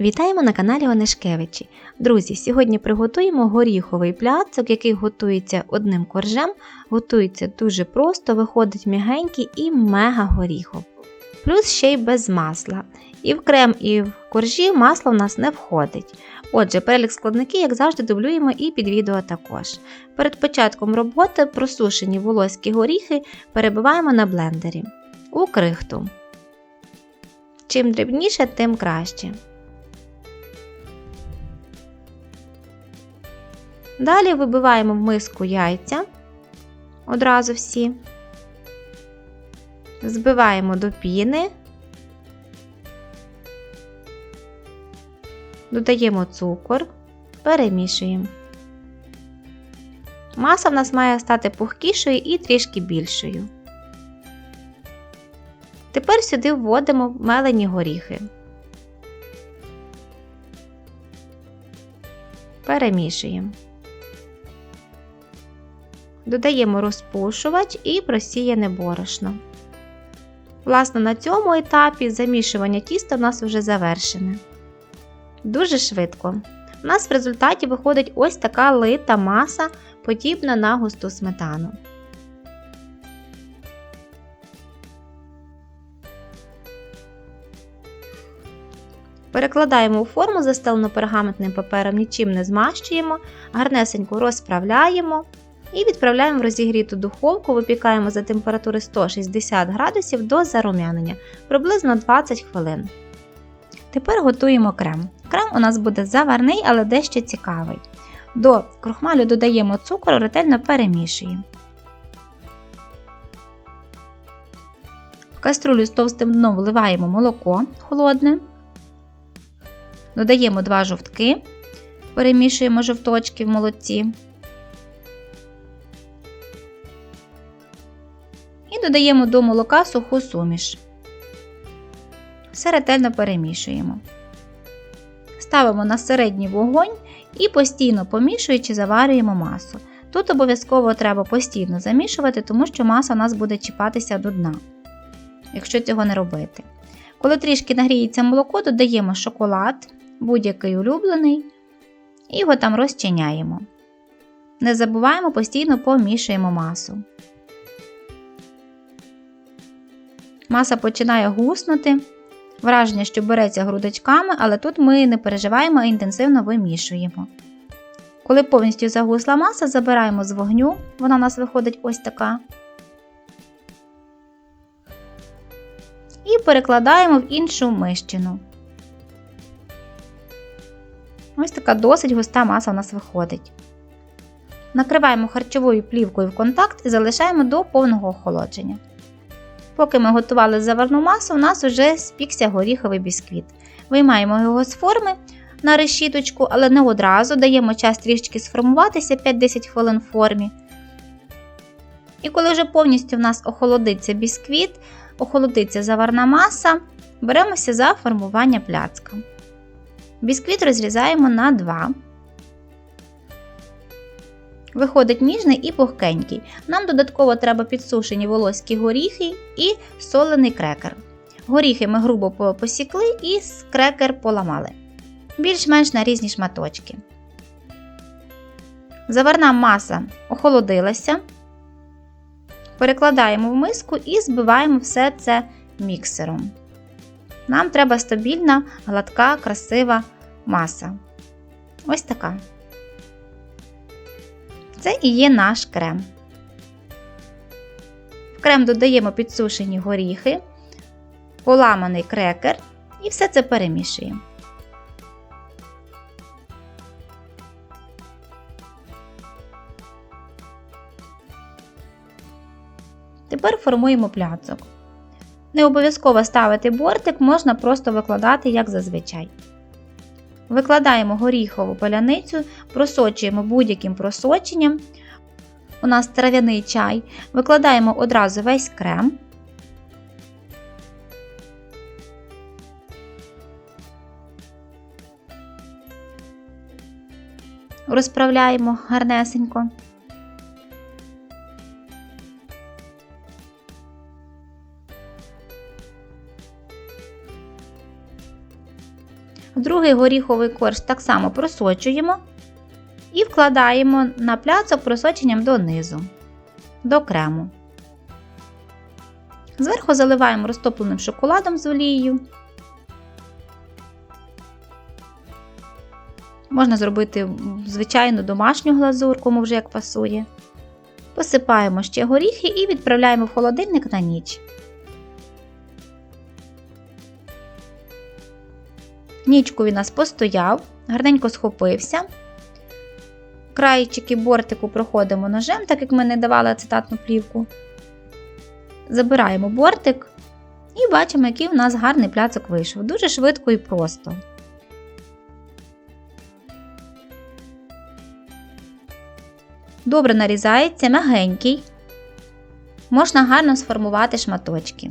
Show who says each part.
Speaker 1: Вітаємо на каналі Онишкевичі. Друзі, сьогодні приготуємо горіховий пляцок, який готується одним коржем, готується дуже просто, виходить м'ягенький і мега горіхов. Плюс ще й без масла. І в крем, і в коржі масло в нас не входить. Отже, перелік складників, як завжди, дублюємо і під відео також. Перед початком роботи просушені волоські горіхи перебиваємо на блендері у крихту. Чим дрібніше, тим краще. Далі вибиваємо в миску яйця одразу всі, збиваємо до піни, додаємо цукор, перемішуємо. Маса в нас має стати пухкішою і трішки більшою. Тепер сюди вводимо мелені горіхи. Перемішуємо. Додаємо розпушувач і просіяне борошно. Власне, на цьому етапі замішування тіста в нас вже завершене. Дуже швидко. У нас в результаті виходить ось така лита маса, подібна на густу сметану. Перекладаємо у форму, застелену пергаментним папером, нічим не змащуємо, гарнесенько розправляємо і відправляємо в розігріту духовку, випікаємо за температури 160 градусів до зарум'янення приблизно 20 хвилин. Тепер готуємо крем. Крем у нас буде заварний, але дещо цікавий. До крохмалю додаємо цукор, ретельно перемішуємо. В каструлю з товстим дном вливаємо молоко холодне. Додаємо 2 жовтки, перемішуємо жовточки в молоці. І додаємо до молока суху суміш. Все ретельно перемішуємо. Ставимо на середній вогонь і постійно помішуючи, заварюємо масу. Тут обов'язково треба постійно замішувати, тому що маса у нас буде чіпатися до дна, якщо цього не робити. Коли трішки нагріється молоко, додаємо шоколад, будь-який улюблений, і його там розчиняємо. Не забуваємо постійно помішуємо масу. Маса починає гуснути. Враження, що береться грудочками, але тут ми не переживаємо а інтенсивно вимішуємо. Коли повністю загусла маса, забираємо з вогню, вона у нас виходить ось така. І перекладаємо в іншу мищину. Ось така досить густа маса у нас виходить. Накриваємо харчовою плівкою в контакт і залишаємо до повного охолодження. Поки ми готували заварну масу, у нас вже спікся горіховий бісквіт. Виймаємо його з форми на решіточку, але не одразу даємо час трішки сформуватися 5-10 хвилин в формі. І коли вже повністю в нас охолодиться бісквіт, охолодиться заварна маса, беремося за формування пляцка. Бісквіт розрізаємо на 2. Виходить ніжний і пухкенький. Нам додатково треба підсушені волоські горіхи і солений крекер. Горіхи ми грубо посікли і крекер поламали. Більш-менш на різні шматочки. Заварна маса охолодилася. Перекладаємо в миску і збиваємо все це міксером. Нам треба стабільна, гладка, красива маса. Ось така. Це і є наш крем. В крем додаємо підсушені горіхи, поламаний крекер і все це перемішуємо. Тепер формуємо пляцок. Не обов'язково ставити бортик, можна просто викладати, як зазвичай. Викладаємо горіхову поляницю, просочуємо будь-яким просоченням. У нас трав'яний чай. Викладаємо одразу весь крем. Розправляємо гарнесенько. Другий горіховий корж так само просочуємо і вкладаємо на пляцок просоченням донизу, до крему. Зверху заливаємо розтопленим шоколадом з олією. Можна зробити звичайну домашню глазур, кому вже як пасує. Посипаємо ще горіхи і відправляємо в холодильник на ніч. Нічку він у нас постояв, гарненько схопився. Краєчики бортику проходимо ножем, так як ми не давали ацетатну плівку. Забираємо бортик і бачимо, який у нас гарний пляцок вийшов. Дуже швидко і просто. Добре нарізається, мягенький. Можна гарно сформувати шматочки.